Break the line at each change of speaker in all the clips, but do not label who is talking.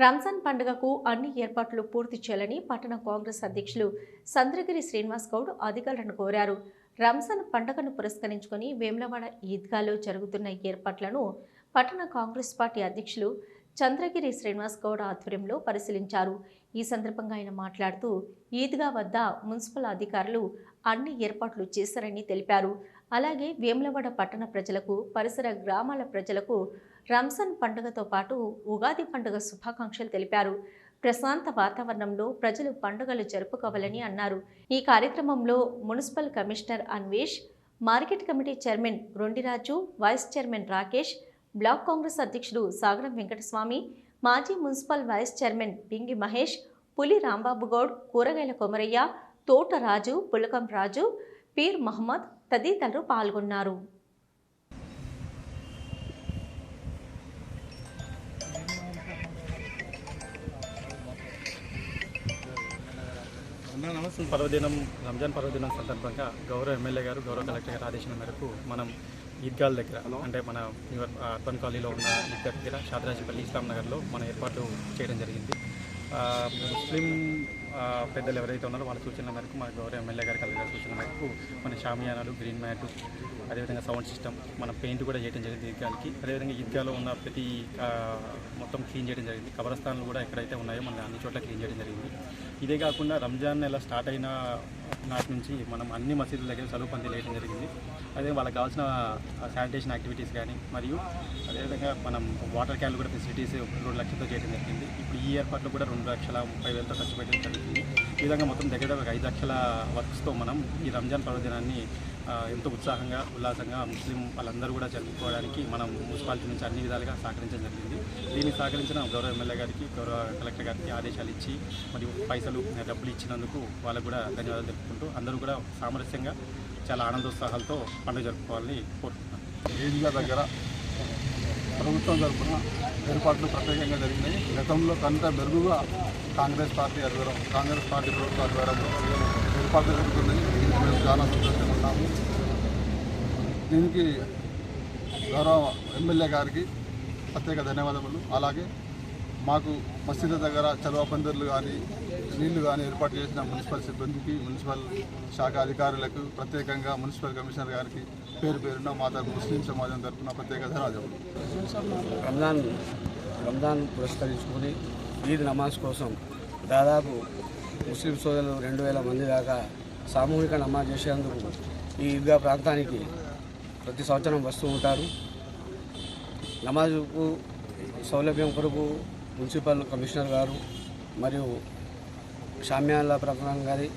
రంజాన్ పండుగకు అన్ని ఏర్పాట్లు పూర్తి చేయాలని పట్టణ కాంగ్రెస్ అధ్యక్షులు చంద్రగిరి శ్రీనివాస్ గౌడ్ అధికారులను కోరారు. రంజాన్ పండుగను పురస్కరించుకొని వేములవాడ ఈద్గాలో జరుగుతున్న ఏర్పాట్లను పట్టణ కాంగ్రెస్ పార్టీ అధ్యక్షులు చంద్రగిరి శ్రీనివాస్ గౌడ్ ఆధ్వర్యంలో పరిశీలించారు. ఈ సందర్భంగా ఆయన మాట్లాడుతూ ఈద్గా వద్ద మున్సిపల్ అధికారులు అన్ని ఏర్పాట్లు చేశారని తెలిపారు. అలాగే వేములవాడ పట్టణ ప్రజలకు పరిసర గ్రామాల ప్రజలకు రంజాన్ పండుగతో పాటు ఉగాది పండుగ శుభాకాంక్షలు తెలిపారు. ప్రశాంత వాతావరణంలో ప్రజలు పండుగలు జరుపుకోవాలని అన్నారు. ఈ కార్యక్రమంలో municipal commissioner Anvesh market committee chairman Rondiraju vice chairman Rakesh block Congress అధ్యక్షుడు సాగరం వెంకటస్వామి మాజీ municipal vice chairman Pingi Mahesh Puli Rambabu Goud కూరగాయల కొమరయ్య తోట రాజు పులకం రాజు పీర్ మహమ్మద్ తదితరులు పాల్గొన్నారు.
పర్వదినం రంజాన్ పర్వదినం సందర్భంగా గౌరవ ఎమ్మెల్యే గారు గౌరవ కలెక్టర్ గారి ఆదేశం మేరకు మనం ఈద్గాల్ దగ్గర అంటే మన న్యూయార్క్ అర్బన్ కాలనీలో ఉన్న ఈద్గా దగ్గర షాదరాజపల్లి ఇస్లాం నగర్లో మన ఏర్పాటు చేయడం జరిగింది. ఆ, ముస్లిం పెద్దలు ఎవరైతే ఉన్నారో వాళ్ళ సూచనల మేరకు మన గౌరవ ఎమ్మెల్యే గారి కలెక్టర్ గారి సూచన మేరకు మన షామియానాలు గ్రీన్ మ్యాట్ అదేవిధంగా సౌండ్ సిస్టమ్ మన పెయింట్ కూడా చేయడం జరిగింది ఈద్గాలకి అదేవిధంగా ఈద్గాలో ఉన్న ప్రతి మొత్తం క్లీన్ చేయడం జరిగింది. కబరస్థాన్లు కూడా ఎక్కడైతే ఉన్నాయో మన అన్ని చోట్ల క్లీన్ చేయడం జరిగింది. ఇదే కాకుండా రంజాన్ నెల స్టార్ట్ అయిన నాటి నుంచి మనం అన్ని మసీదుల దగ్గర చదువు పంది వేయడం జరిగింది. అదే వాళ్ళకి కావాల్సిన శానిటేషన్ యాక్టివిటీస్ కానీ మరియు అదేవిధంగా మనం వాటర్ క్యాన్లు కూడా ఫెసిలిటీస్ రెండు లక్షలతో చేయడం జరిగింది. ఇప్పుడు ఈ ఏర్పాట్లు కూడా రెండు లక్షల ముప్పై వేలతో ఖర్చు పెట్టడం జరిగింది. ఈ విధంగా మొత్తం దగ్గర ఒక ఐదు లక్షల వర్క్స్తో మనం ఈ రంజాన్ పర్వదినాన్ని ఎంతో ఉత్సాహంగా ఉల్లాసంగా ముస్లిం వాళ్ళందరూ కూడా జరుపుకోవడానికి మనం మున్సిపాలిటీ నుంచి అన్ని విధాలుగా సహకరించడం జరిగింది. దీన్ని సహకరించిన గౌరవ ఎమ్మెల్యే గారికి గౌరవ కలెక్టర్ గారికి ఆదేశాలు ఇచ్చి మరియు పైసలు డబ్బులు ఇచ్చినందుకు వాళ్ళకు కూడా ధన్యవాదాలు తెలుపుకుంటూ అందరూ కూడా సామరస్యంగా చాలా ఆనందోత్సాహాలతో పండుగ జరుపుకోవాలని కోరుకుంటున్నాను.
ఈద్గా దగ్గర ప్రభుత్వం తరఫున ఏర్పాట్లు ప్రత్యేకంగా జరిగినాయి. గతంలో కంటే మెరుగుగా కాంగ్రెస్ పార్టీ ఆధ్వర్యం కాంగ్రెస్ పార్టీ ప్రభుత్వ ఆధ్వర్యంలో ఏర్పాట్లు జరుగుతున్నాయి. చాలా సంతోషంగా ఉన్నాము దీనికి గౌరవ ఎమ్మెల్యే గారికి ప్రత్యేక ధన్యవాదములు. అలాగే మాకు మసీదు దగ్గర చదువు పందిర్లు కానీ నీళ్ళు కానీ ఏర్పాటు చేసిన మున్సిపల్ సిబ్బందికి మున్సిపల్ శాఖ అధికారులకు ప్రత్యేకంగా మున్సిపల్ కమిషనర్ గారికి పేరు పేరున మా తరపు ముస్లిం సమాజం తరఫున ప్రత్యేక ధన్యవాదములు.
రంజాన్ రంజాన్ పురస్కరించుకొని ఈద్ నమాజ్ కోసం దాదాపు ముస్లిం సోదరులు రెండు వేల మంది దాకా సామూహిక నమాజ్ చేసేందుకు ఈ ఈద్గా ప్రాంతానికి ప్రతి సంవత్సరం వస్తూ ఉంటారు. నమాజుకు సౌలభ్యం కొరకు మున్సిపల్ కమిషనర్ గారు మరియు షామ్యాల ప్రకటన గారి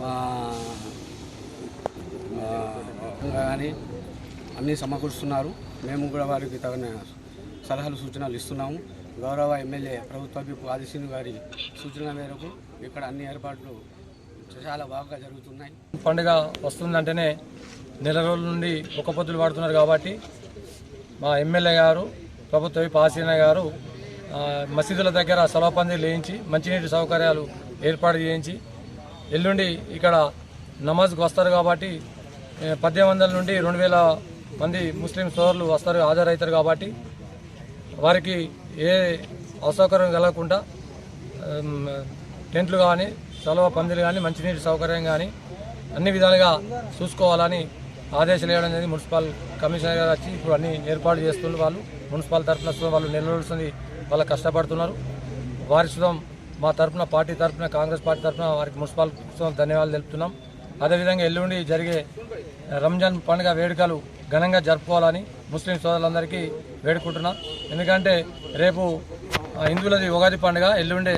మా కానీ అన్నీ సమకూరుస్తున్నారు. మేము కూడా వారికి తగిన సలహాలు సూచనలు ఇస్తున్నాము. గౌరవ ఎమ్మెల్యే ప్రభుత్వ విప్ ఆదిశీను గారి సూచనల మేరకు ఇక్కడ అన్ని ఏర్పాట్లు చాలా బాగా జరుగుతున్నాయి.
పండుగ వస్తుందంటేనే నెల రోజుల నుండి ఒక పొద్దులు పడుతున్నారు కాబట్టి మా ఎమ్మెల్యే గారు ప్రభుత్వ పాసీన గారు మసీదుల దగ్గర సలవపంది లేయించి మంచినీటి సౌకర్యాలు ఏర్పాటు చేయించి ఎల్లుండి ఇక్కడ నమాజ్కి వస్తారు కాబట్టి పద్దెనిమిది వందల నుండి రెండు వేల మంది ముస్లిం సోదరులు వస్తారు హాజరవుతారు కాబట్టి వారికి ఏ అసౌకర్యం కలగకుండా టెంట్లు కానీ చలవ పందిలు కానీ మంచినీటి సౌకర్యం కానీ అన్ని విధాలుగా చూసుకోవాలని ఆదేశాలు ఇవ్వడం జరిగింది. మున్సిపల్ కమిషనర్ గారు వచ్చి ఇప్పుడు అన్ని ఏర్పాటు చేస్తున్నారు వాళ్ళు. మున్సిపల్ తరఫున వాళ్ళు నెల వాళ్ళు కష్టపడుతున్నారు. వారి సుతం మా తరఫున పార్టీ తరఫున కాంగ్రెస్ పార్టీ తరఫున వారికి మున్సిపల్ ధన్యవాదాలు తెలుపుతున్నాం. అదేవిధంగా ఎల్లుండి జరిగే రంజాన్ పండుగ వేడుకలు ఘనంగా జరుపుకోవాలని ముస్లిం సోదరులందరికీ వేడుకుంటున్నాం. ఎందుకంటే రేపు హిందువులది ఉగాది పండుగ. ఎల్లుండే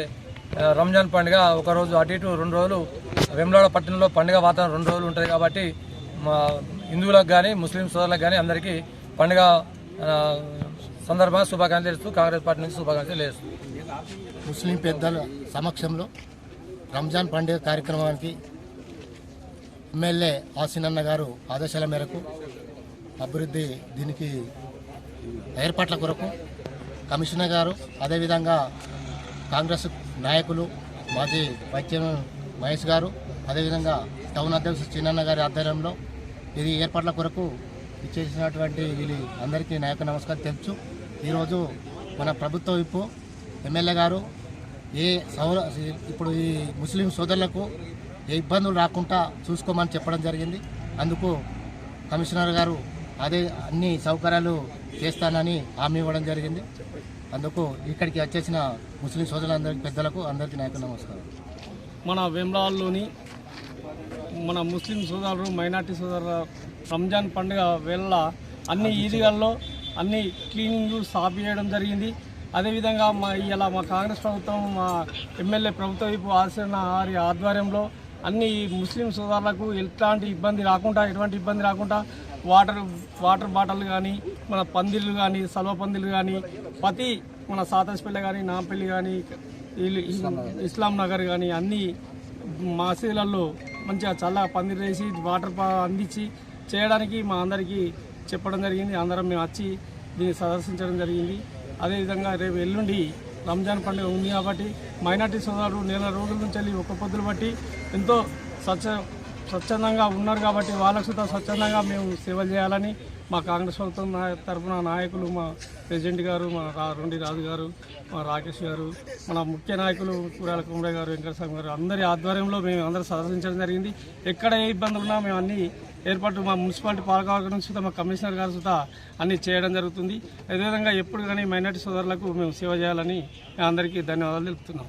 రంజాన్ పండుగ ఒకరోజు అటు ఇటు రెండు రోజులు వెమ్లాడ పట్టణంలో పండుగ వాతావరణం రెండు రోజులు ఉంటుంది కాబట్టి మా హిందువులకు కానీ ముస్లిం సోదరులకు కానీ అందరికీ పండుగ సందర్భంగా శుభాకాంక్షలు తెలుస్తూ కాంగ్రెస్ పార్టీ నుంచి శుభాకాంక్షలు లేదు
ముస్లిం పెద్దల సమక్షంలో రంజాన్ పండుగ కార్యక్రమానికి ఎమ్మెల్యే ఆసినన్న గారు ఆదేశాల మేరకు అభివృద్ధి దీనికి ఏర్పాట్ల కొరకు కమిషనర్ గారు అదేవిధంగా కాంగ్రెస్ నాయకులు మాజీ వైస్ చైర్మన్ మహేష్ గారు అదేవిధంగా టౌన్ అధ్యక్షుడు చిన్నన్న గారి ఆధ్వర్యంలో ఇది ఏర్పాట్ల కొరకు ఇచ్చేసినటువంటి వీళ్ళు అందరికీ నాయకు నమస్కారం తెలుసు ఈరోజు మన ప్రభుత్వ విప్పు ఎమ్మెల్యే గారు ఏ సౌర ఇప్పుడు ఈ ముస్లిం సోదరులకు ఏ ఇబ్బందులు రాకుండా చూసుకోమని చెప్పడం జరిగింది. అందుకు కమిషనర్ గారు అదే అన్ని సౌకర్యాలు చేస్తానని హామీ ఇవ్వడం జరిగింది. అందుకు ఇక్కడికి వచ్చేసిన ముస్లిం సోదరులందరికీ పెద్దలకు అందరికీ నాయకు నమస్కారం.
మన వేమలాల్లోని మన ముస్లిం సోదరులు మైనార్టీ సోదరుల రంజాన్ పండుగ వేళ అన్ని ఈదిగాల్లో అన్ని క్లీనింగ్ సాఫ్ చేయడం జరిగింది. అదేవిధంగా మా ఇలా మా కాంగ్రెస్ ప్రభుత్వం మా ఎమ్మెల్యే ప్రభుత్వ వైపు ఆశన వారి ఆధ్వర్యంలో అన్ని ముస్లిం సోదరులకు ఎలాంటి ఇబ్బంది రాకుండా ఎటువంటి ఇబ్బంది రాకుండా వాటర్ వాటర్ బాటిల్ కానీ మన పందిళ్ళు కానీ సల్వ పందిళ్ళు కానీ ప్రతి మన సాతస్పల్లి కానీ నాంపల్లి కానీ వీళ్ళు ఇస్లాం నగర్ కానీ అన్ని మసీదులలో మంచిగా చల్ల పందిరి వేసి వాటర్ అందించి చేయడానికి మా అందరికీ చెప్పడం జరిగింది. అందరం మేము వచ్చి దీన్ని సందర్శించడం జరిగింది. అదేవిధంగా రేపు ఎల్లుండి రంజాన్ పండుగ ఉంది కాబట్టి మైనార్టీ సోదరుడు నెల రోజుల నుంచి వెళ్ళి ఒక్క పొద్దులు బట్టి ఎంతో స్వచ్ఛ స్వచ్ఛందంగా ఉన్నారు కాబట్టి వాళ్ళకు సుతా స్వచ్ఛందంగా మేము సేవలు చేయాలని మా కాంగ్రెస్ ప్రభుత్వం తరఫున నాయకులు మా ప్రెసిడెంట్ గారు మా రా- రొండి రాజు గారు మా రాకేష్ గారు మన ముఖ్య నాయకులు కూరాల కుమరే గారు వెంకటస్వామి గారు అందరి ఆధ్వర్యంలో మేము అందరూ సందర్శించడం జరిగింది. ఎక్కడ ఏ ఇబ్బందులు ఉన్నా మేము అన్ని ఏర్పాటు మా మున్సిపాలిటీ పాలకవర్గం నుంచి మా కమిషనర్ గారు సుతా అన్ని చేయడం జరుగుతుంది. అదేవిధంగా ఎప్పుడు కానీ మైనార్టీ సోదరులకు మేము సేవ చేయాలని అందరికీ ధన్యవాదాలు తెలుపుతున్నాం.